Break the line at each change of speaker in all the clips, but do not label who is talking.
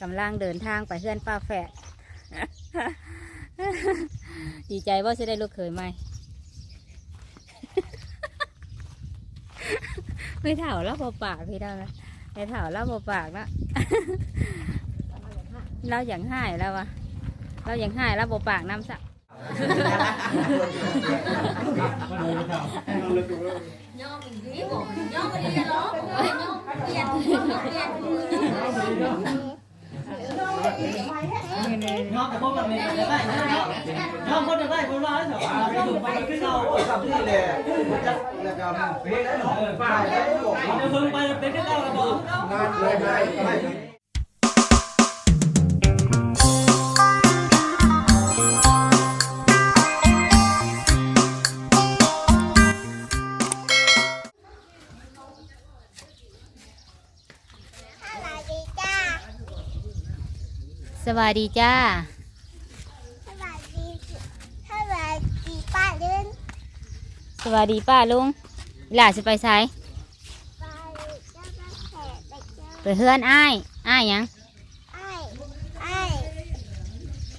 กำลังเดินทางไปเฮือนป้าแฝด ดีใจว่าจะได้ลูกเขยไหม ไม่เถ่าแล้วพอปากพี่ได้ไหมไม่เถ่าแล้วพอปากนะเราอย่างห้ายแล้ววะเราอย่างห้ายแล้วพอปากน้ำสัก
น้ องกับพวกมันไม่ได้นะน้องคนจะได้คนร้ายเถอะไปดูไปขึ้นเรา
กับที่แหละจัดแล้วก็เป็นได้หรอฝ่ายได้บอก
จะพึ่งไปเป็นขึ้นเราแล้วบอก
งานเลยได้
สวัสดีจ้า
สวัสดีสวัสดีป้าเล่น
สวัสดีป้าลุงหล่าจะไปไส
ป้าเล่นเจ้าก็แขกไปเจอ
ไปเฮือนอ้ายอ้ายหยัง
ไอ้ไอ้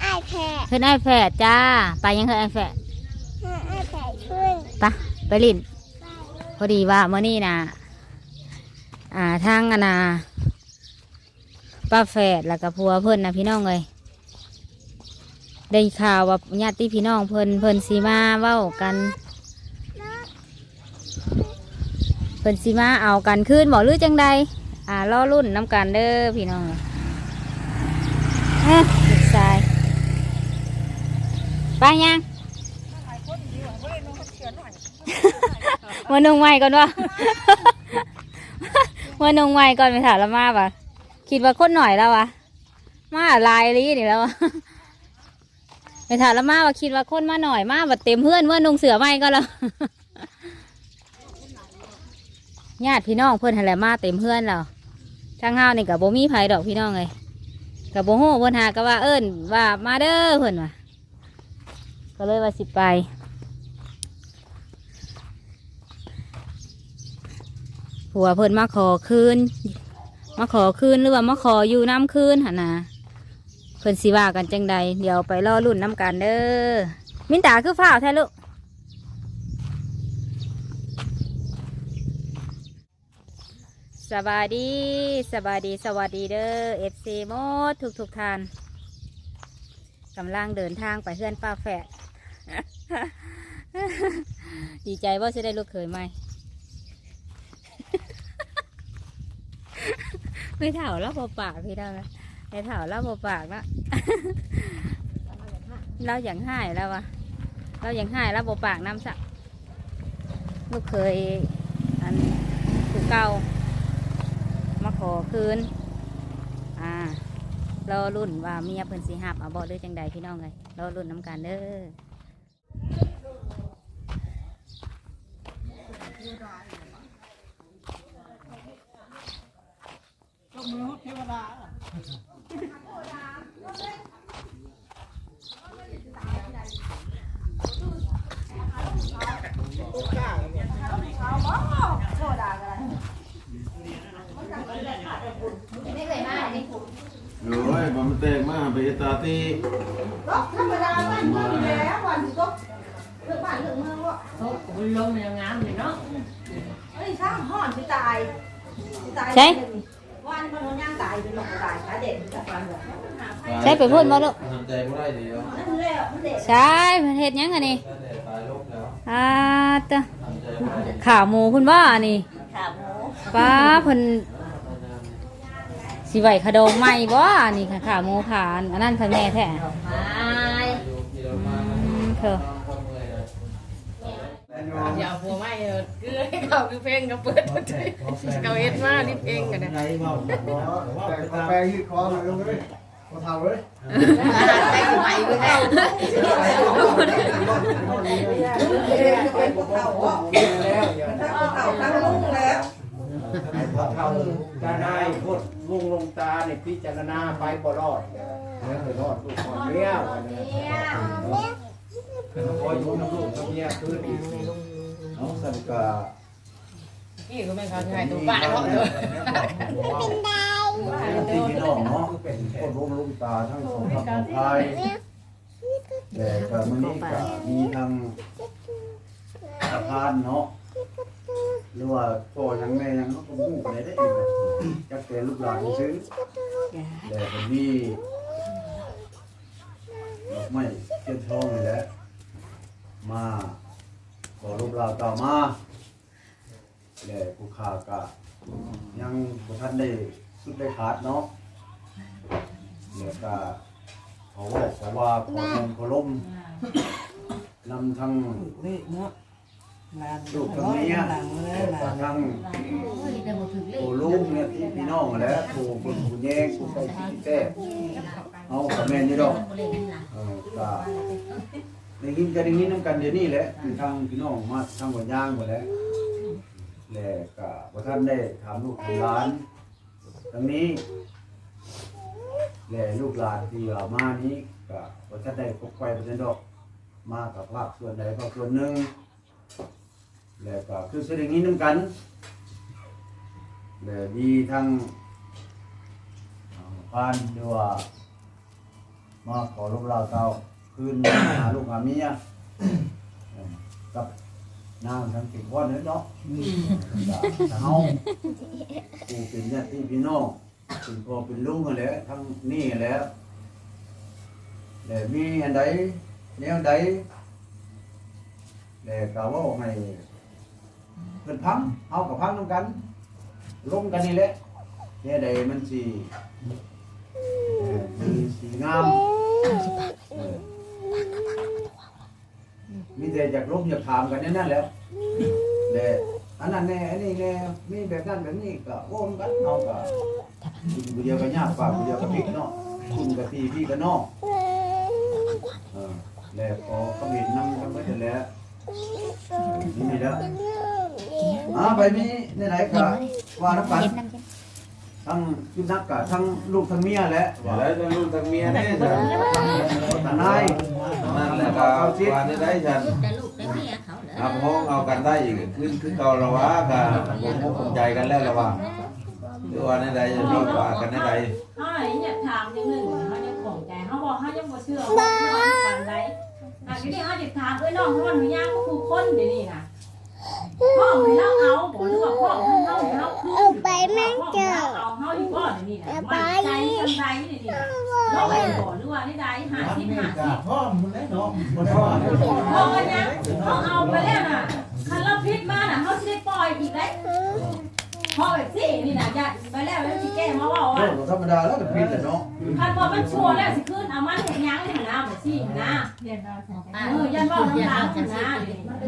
ไอ้แขก
เฮือนอ้ายแฝดจ้า ไปยังเฮือนอ้ายแฝด
ไอ้แขกขึ้น
ไปะไปลิน
ไป
พอดีว่าเมื่อนี้นะอ่าทางอนา ป้าแฝดแล้วก็พัวเพิ่นนะพี่น้องเลยได้ข่าวว่าญาติพี่น้องเพิ่นเพิ่นสีมาเว้ากัน เพิ่นสีมาเอากันขึ้นบอกหรือจังใดอ่ารอรุ่นน้ำกันเด้อพี่น้องเฮ้ยลูกชายไปยังมานุ่งใหม่ก่อนวะมานุ่งใหม่ก่อนไปถามละมาปะ คิดว่าคนหน่อยแล้ววะมาลายลีนี่แล้ววะไปถามละมาว่าคิดว่าคนมาหน่อยมาแบบเต็มเพื่อนเมื่อนุ่งเสือใหม่ก็แล้วญาติพี่น้องเพื่อนหันแหละมาเต็มเพื่อนแล้วทางเฮานี่กับโบมีไผดอกพี่น้องเลยกับโบโหเพิ่นหาก็ว่าเอิ้นว่ามาเด้อเพิ่นว่ะก็เลยว่าสิไปผัวเพิ่นมาขอคืน มาขอคืนหรือว่ามาขออยู่น้ำคืนหนนะเพิ่นสิว่ากันจังใดเดี๋ยวไปรอรุ่นน้ำกันเด้อมินตาคือฝ้าแท้ลูกสบายดีสบายดีสวัสดีเด้อเอฟซีมดทุกทุกท่านกำลังเดินทางไปเพื่อนป้าแฝดดีใจว่าจะได้ลูกเขยไหม ไม่เถ่าแล้วพอปากพี่ได้ไหมไม่เถ่าแล้วพอปากนะเราอย่างห้ายแล้ววะเราอย่างห้ายแล้วพอปากน้ำสักลูกเคยอันถูกเก่ามาขอคืน อ่ารอรุ่นว่าเมียเพิ่นสีหับเอาบ่ด้วยจังใดพี่น้องเลยรอรุ่นน้ำกันเด้อ
เทวดา
โอ้ยผมเตะมาไปตาที่
ธรรมดาบ้านเมืองแล้ววันที่ก็เรื่องบ้านเรื่องเมืองว่า
เขาลงอย่างงามเลยเนาะ
เอ้ยช่างห่อนที่ตายที่ตาย
ใช่
วันมันมันย่างตายเป็นหลงตายขาเด็ดจากวันแบบ
ใช่ไปพูดมาลูก
ทำใจไม่ได้เดียว
นั่นแล้วมันเด็ด
ใช่ประเทศยังไงนี่
ถ้าแต่ตายลบแล้ว
อ่าจ้ะ
ทำใจไม่ได้
ขาหมูคุณว่านี่
ขาหมู
ป้าเพิ่นสิไหวขะโดงใหม่บ่นี่ค่ะขาหมูขาอันนั้นค่ะแม่แท้
ไม้
ที่เรามา
อืมเถอะ
อย่าเอาผัวไม่เออคือให้เขาคือเพลงก็เปิดหมดเลยเขาเอ็ดมารีบเองกันนะ
ไงเมาแต่กาแฟยืดคอมาลงเลยมาเท่าเลย
แต่งใหม่ไปแล้ว
เต่าตั้งลุงแล้ว
เท่าจะได้พดลุงลงตาในพิจารณาไปบ่รอดแล้วเคยรอดลูกคนเนี้ยวคอยอยู่น้ำลูกกับเมียคืนอีก
น้องสันกา
นี่ก็ไม่เข้าใจตัวบ้านเขาเถอะ
เป็นได
ที่พี่น้
องเนาะโคตรล้มลุงตาทั้งสองทัพของไทยแต่ก็มื้อนี้ก็มีทางสะพานเนาะหรือว่าพ่อยังแม่ยังเขาก็บ่ฮู้ไปได้อีกนะจักแต่ลูกหลานซื้อแต่ก็มีดอกไม้เทียนทองนี่แหละมา ขอรูปเราต่อมาและผู้ค้าก็ยังบ่ทันได้สุดได้ขาดเนาะแล้วก็ขาบอกเขาว่าขอมงขอลมนำทั้ง
นี่เนาะลาน
ลูกทั้งเมีย
หลังเล
แล้
ยวลา
ก็
น
ทั้งโอ้ลูกเนี่ยพี่พี่น้องแล้วผู้คนผู้แย่งผู้ใกล้ชิดแท้เอากับแม่นี่ดอกเออก็ ได้ยินก็ได้ยินน้ำกันเดี๋ยวนี้แหละคือทางพี่น้องมาทางหัวย่างหมดแล้วแล้วก็บ่ท่านได้ถามลูกถามหลานทั้งนี้และลูกหลานที่ว่ามานี้ก็บ่ท่านได้พบไปบ่ทันดอกมากับภาคส่วนใดภาคส่วนหนึ่งแล้วก็คือแสดงนี้น้ำกันแล้วมีทั้งอ่าพานหรือว่ามาขอลูกเราเตา คืน หาลูกหาเมียเอ่อกับนางทั้งสิบวันนี้เนาะเฮาผู้เป็นญาติพี่น้องเป็นพ่อเป็นลุงกันแล้วทั้งนี่แล้วแล้วมีอันใดแนวใดแล้วก็เว่าให้เพิ่นพังเอากับพังนำกันลงกันนี่แหละเนี่ยใดมันสิเอ่อมี สีงามเออมีแต่อยากลบอยากถามกันนั่นนั่นแหล้วแต่อันนั้นแน่อันนี้แน่มีแบบนั้นแบบนี้ก็โอ้มกันเอาก็กินผู้เดียวก็ยากฝากผู้เดียวก็พริกเนาะคุณกับพี่พี่ก็น้องเออแล้วพอเขาเห็นนำกันไปแล้วนี่แล้วอ่าไปมีในไหนก็ว่าน้ำกัน
เย็นน้ำเย็น
ทั้งพี่นักกะทั้งลูกทั้งเมียแหละ
ว่าแล้วทั้งลูกทั้งเมียเนี่ยฉัน
ทนาย
นั่นแหละก็ว่าได้ได้ฉัน
แต่ลูกแต่เมียเขาเหรอ
เอาพ้องเอากันได้อีกขึ้นขึ้นเก่าละวะก็ผมผมคงใจกันแล้วละวะหรือว่าในใดจะดีกว่ากันในใด
เขาอยากถามอย่างหนึ่งเขายังของใจเขาบอกเขายังบ่เชื่อว่าเขาปันใดอะทีนี้เขาจะถามเอ้ยน้องเขามันย่างก็คือคนเดี๋ยวนี้นะ พ่อให้เราเอาบอกหรือว่าพ่อให้เราให้เราคือ
เอาไปแม่เจอ
เอาเขาอยู่ก่อนเดี๋ยวนี้นะมันใจกันใจเดี๋ยวนี้นะเราไปบอกหรือว่านี่ใดหาที่หาที่
พ่อมันได้เนาะมันพ่อ
พ่อกันยังเขาเอาไปแล้วน่ะคันเราพิษมาน่ะเขาจะได้ปล่อยอีกได้ พอแบบสินี่น่ะญาติไปแล้วแล้วสิแก้มาว่า
โอ้
ว่า
ธรรมดาแล้วก็ผิดแหละเนาะ
คันบอกมันชัวร์แล้วสิขึ้นเอามันเห็นยังนี่นะแบบสินะเออยันว่าน้ำตาลนะ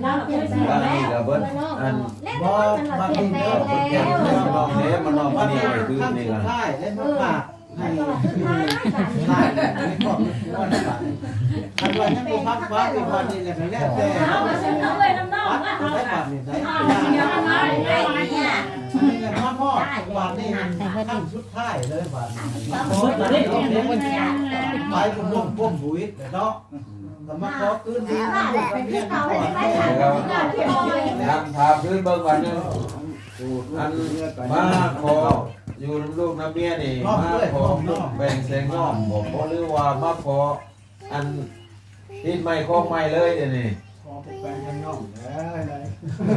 เราเคยสิ
ว่า
แล้
นี่
ว
ก็เบิ้ลอัน
บ่บางทีเนาะ
เก็บเงินลองเนี้มันลอง
วั
มานนี่
นี้
ไปคืน
ขั้น
นี่
สุด
ละ
ท้ายเล่นมาฝาก ให้ได้ไม่พอวันนี้ทันวันยังบ่พักฟ้าอีกวันนี้แหละแล้วแต่
เอาไปเส้นเอาเลยน้ำนองนะ
ได้
เอา
บาทนี่ได้
เอเดี๋ยวมันมาไอ้เนี่ย
เงินพ่อพ่อบาทนี่ขั้นสุดท้ายเลยบาทสุดเลยไปผมร่วมพ่วมบุ้ยเนาะแต่มาขอคืนดีเป็นที่เขาให้ได้
ทำถามคืนเบิ้งวันนึงอันมาขออยู่น้ำลู กน้ำเมียนี่มาขอแบ่งแสงน้อมบอกเพราะหรือว่ามาขออันที่ไม่คล้องไม่เลยเดี๋ยวนี้
ขอไปแปลงกันย่อมได้เลย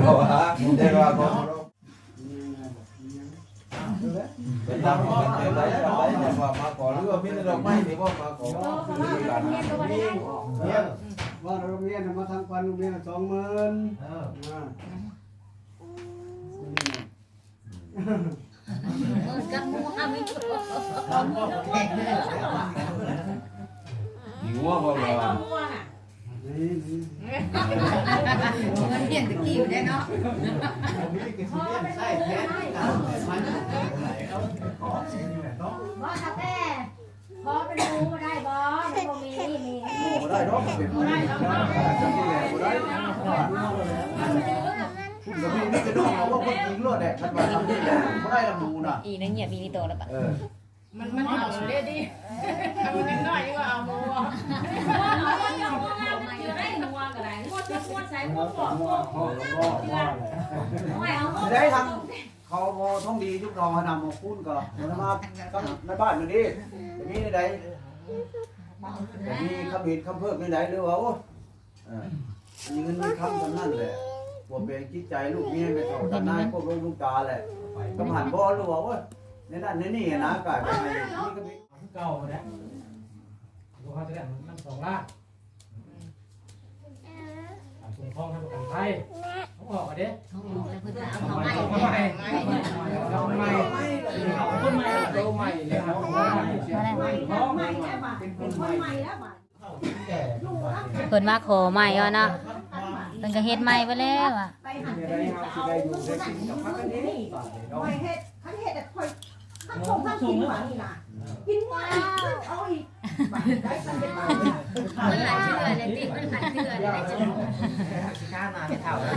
เพราะว่าได้ว่าขอเป็นทำกันเป็นไรกันไรแต่ว่ามาขอหรือว่ามีแต่ดอกไม้ที่ว่ามาขอคือการ
เนี่ยว่าโรงเรียนมาทางวันโรงเรียนสองหมื่น
เออ
กับมูอามิ
หิวว่าบอกว่า
นี่นี่
มันเปลี่ยนตะกี้อยู่ได้เนาะ
มีกิจเลียนใส่แทนกันมันขอสิ่งนี้เนาะ
บ่ทับแม่พอเป็นหมูมาได้บ่มันบ่มีมี
บ่ได้เนบ่ได้ดอกบ่ได้ คุณก็มีนี่ก็น้องเอาว่าคนจริงรอดแหละคันว่าทำนี่แหละบ่ได้ละหมูน่ะ
อีนั่งเงียบมีนี่โตแล้วปะ
เออ
มันมันเอาเลยดิทำกันหน่อยยังว่าเอาโมเอาเอาเอาเอาได้นัวกันได้พวดพวดใส่พวดพวดพวด
พ่อพ่อพ่อ
ไม่เอา
ได้ทางเขาพอท้องดีทุกเราให้นำมาคุ้นก็เดี๋ยวมาก็ในบ้านมันดิจะมีในใดจะมีคำเห็นคำเพิ่มในใดหรือว่าโอ้เออมีเงินมีคำเท่านั้นแหละ ปวเป็นจิตใจลูกเมียไม่เท่ากันนายพวกลูกลูกตาแหละกำหันบอลหรือกว่าโอ้ยในนั้นในนี่นะกลายเป็นไงนี่ก็มี
เก่าแล้วดูเขาจะได้น้ำสองล้านคุ้มครองทางประกันภัยเขาออกมาเด้
เขาบอกแล้วเพิ่นว่าเอา
เอา
เขา
ให
ไม่
ม่เอาใหม่เอาใหม่เอาคนใหม่เอาใหม่เลยครับ
ใหม่แล้วใหม่แล้วบ่เป็นคนใหม่แล้วบ่
แก่
ลูกรัก
เพิ่นมาขอใหม่เอาเนาะ เพิ่นก็เฮ็ดใหม่ไปแล้วอะ
ไปหันไปเอาลูกนั่นนี่คอยเฮ็ดคันเฮ็ดแต่คอยทั้งคงทั้งกินหวานนี่นะกินหวานเอาอีกได้สันเป็นบา
มันหลายเชื่อเลยติมันหลายเชื่อเลยจะ
ข้ามาเท่าแล้ว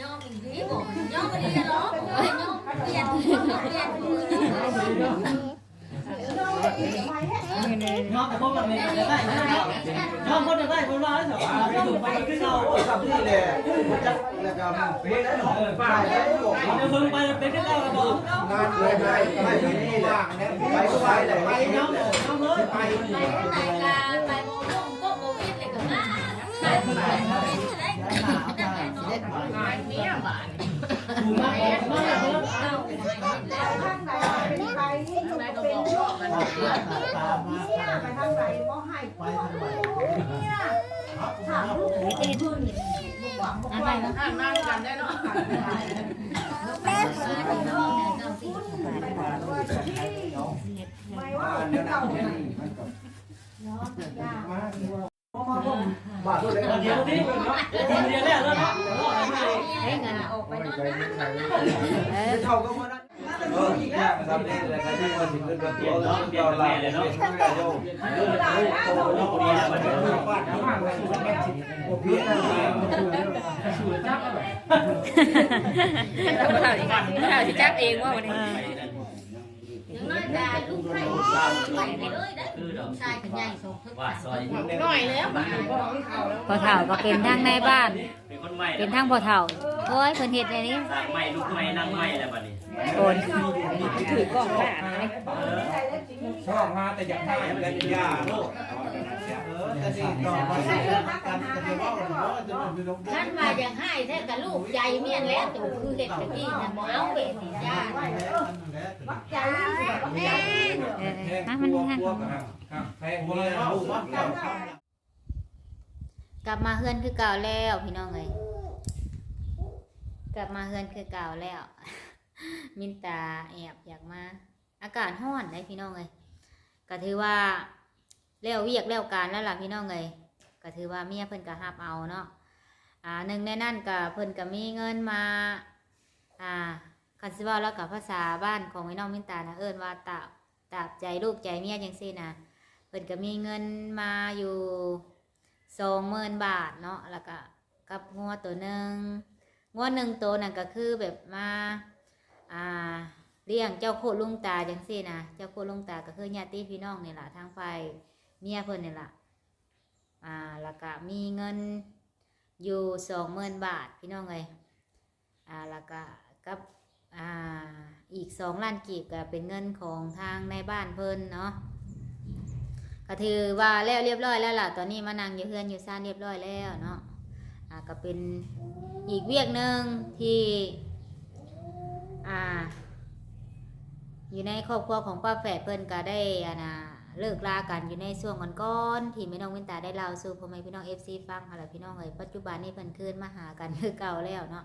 ย่อมอีกทีบอกย่อมไปดีแล้วอ้ยย่อมเปลี่ยนเปลี่ยน เปลี่ยนมือ
น้องแต่พวกเราเนี่ยได้น้องคนจะได้คนร้ายแต่ว่าถูกไปขึ้นเรา
โอ้ยกับนี่แหละจักแล้วก็เป็นได้หรอไปได้บอก
เดี๋ยวเพิ่งไปเป็นขึ้นเราแล้วบอก
งานเลยไปไปที่นี่แหละไปก็ไปเลย
ไปน้องน้องเลยไป
ไปไหนกันไปโมงก็โมวิดเลยกับมาไปไปโมวิดได้ได้เมียบ้าน
ถูกมากมากเลย
เอาไปแล้ว
ทางไหนเป็นใครนี่อยู่เป็นลูกเนี่ย ไปทางไหนบ่ให้
ไปทางไหน
เนี่ยถามลูกขึ้นบ่หวังบ่ไหวนะ
นั่งกันได้เนาะ
แม่ไปนอนไปนอนว่าที่ไม่ว่าเก่าไหนเนาะยาก
มาตัวเล็ก
เดี๋ยวนี้เดี๋ยวแล้วแล้วเนาะ
ให้เงินออกไปนอนนะ
เออ
เท่าก็มาได้
เออทำนี่และก็ที่ว่าถึงเรื่องเปลี่ยนเนาะเปลี่ยนแม่เลยเนาะ
เออหลายนะเรา
โตดีแล้วมันเดิน
บ้านบ้านโอ้พี่นะสวยจั
บเท่าสิบ่เท่าสิจับเองว่าวันนี้
อย่างน้อยแต่ลูกไผ่ไปเลยได้ลูกชายเป็นใหญ่สมทบ
ว่อย
น้อย
พอเฒ่าก็เป็นทั้งในบ้าน
เป็น
ทั้งพอเฒ่าโอ้ยเพิ่นเฮ็ดอันนี้
สร้างใหม่ลูกใหม่นั่งใหม่แล้วบัดนี้
โอนถือกล้องหน้า
ชอบมาแต่อยากให้กันยาลก
เออแต่นี่ต่อมาใส่กันจะไปว่ากันว่าจะไปลง
ท่านว่าอย่างให้แท้กับลูกใหญ่เมียนแล้วตู่คือเห็ดตะกี้นะบ่เอาเบ็ดสิจ้า
วัดใจวัดใจ
เออเออมามันนี่ฮะ
แพงก
กลับมาเฮือนคือเก่าแล้วพี่น้องเอ้ยกลับมาเฮือนคือเก่าแล้ว มินตาแอบอยากมา อากาศร้อนได้พี่น้องเอ้ยก็ถือว่าแล้วเวียกแล้วการแล้วล่ะพี่น้องเอ้ยก็ถือว่าเมียเพิ่นก็รับเอาเนาะอ่าหนึ่งในนั้นก็เพิ่นก็มีเงินมา อ่าคันสิเว่าแล้วกับภาษาบ้านของไอ้น้องมินตานะเอิ้นว่าตาตาบใจลูกใจเมียจังซี่นะเพิ่นก็มีเงินมาอยู่สองหมื่นบาทเนาะแล้วก็กับงัวตัวหนึ่งงัวหนึ่งตัวนั่นก็คือแบบมา อ่าเลี้ยงเจ้าโคลุงตาจังซี่นะเจ้าโคลุงตาก็คือญาติพี่น้องนี่แหละทางฝ่ายเมียเพิ่นนี่แหละอ่าแล้วก็มีเงินอยู่สองหมื่นบาทพี่น้องเลยอ่าแล้วก็กับอ่าอีกสองล้านกีบก็เป็นเงินของทางในบ้านเพิ่นเนาะก็ถือว่าแล้วเรียบร้อยแล้วล่ะตอนนี้มานั่งอยู่เฮือนอยู่ซ่านเรียบร้อยแล้วเนาะอ่าก็เป็นอีกเวียกหนึ่งที่ อ่า อยู่ในครอบครัวของป้าแฝดเพิ่นก็ได้อ่านะเลิกลากันอยู่ในช่วงก่อนๆที่แม่น้องวินตาได้เล่าสู่พ่อแม่พี่น้องเอฟซีฟังค่ะแหละพี่น้องเอ้ยปัจจุบันนี้เพิ่นคืนมาหากันคือเก่าแล้วเนาะ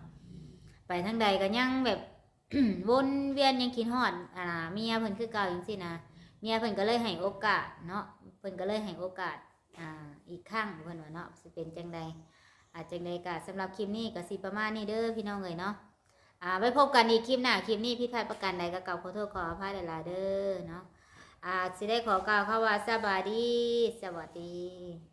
ไปทางใดก็ยังแบบวนเวียนยังคิดฮอดอ่าเมียเพิ่นคือเก่าจังซี่นะเมียเพิ่นก็เลยให้โอกาสเนาะเพิ่นก็เลยให้โอกาสอ่าอีกครั้งเพิ่นว่าเนาะสิเป็นจังใดอาจจังใดก็สำหรับคลิปนี้ก็สิประมาณนี้เด้อพี่น้องเอ้ยเนาะ อ่าไว้พบกันอีกคลิปหน้าคลิปนี้พี่พลาดประกันใดก็เก่าขอโทษขออภัยหลายๆเด้อเนาะอ่าสิได้ขอกล่าวคำว่าสบายดี สวัสดี